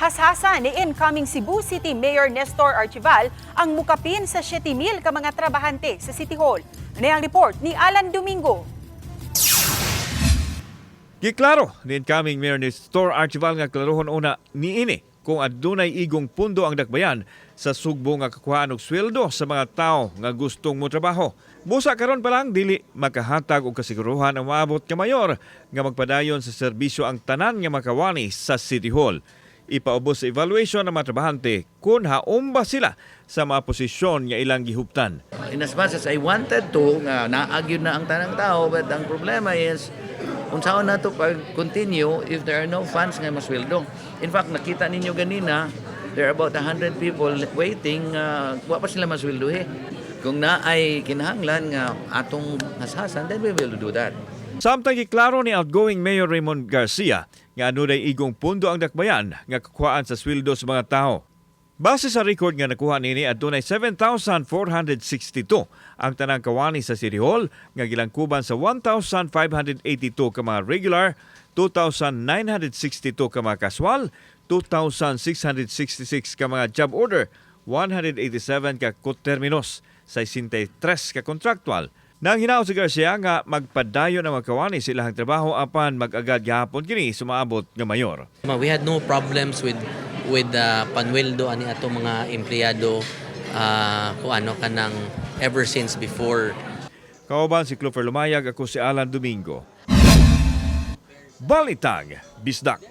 Hashasan ni incoming Cebu City Mayor Nestor Archival ang mukapin sa 7,000 ka mga trabahante sa City Hall. Ano ang report ni Alan Domingo? Giklaro ni incoming Mayor ni Store Archival nga klarohon una niini kung adunay igong pundo ang dakbayan sa sugbo nga kakuhaan og sweldo sa mga tao nga gustong mo trabaho. Busa karon pa lang dili makahatag og kasiguruhan ang maabot ka mayor nga magpadayon sa serbisyo ang tanan nga makawani sa City Hall. Ipaubos sa evaluation ng mga trabahante kung haom ba sila sa mga posisyon nga ilang gihuptan. In as much as I wanted to, nga naagyo na ang tanang tao, but ang problema is, unsaon na to pag-continue if there are no funds nga masweldo. In fact, nakita ninyo ganina, there are about 100 people waiting, uh, wa pa sila masweldo eh. Kung na ay kinahanglan nga atong hasasan, then we will do that. Samtang giklaro ni outgoing Mayor Raymond Garcia nga anuday igong pundo ang dakbayan nga kakuhaan sa sweldo sa mga tao. Base sa record nga nakuha nini adunay 7,462 ang tanang kawani sa City Hall nga gilangkuban sa 1,582 ka mga regular, 2,962 ka mga kaswal, 2,666 ka mga job order, 187 ka koterminos, 63 ka contractual, Nang hinaw si Garcia nga magpadayon ang magkawani sa ilang trabaho apan mag-agad gahapon kini sumaabot nga mayor. Ma, We had no problems with with uh, panweldo ani ato mga empleyado uh, kung ano kanang ever since before Kauban si Clover Lumayag ako si Alan Domingo. Balitag, Bisdak.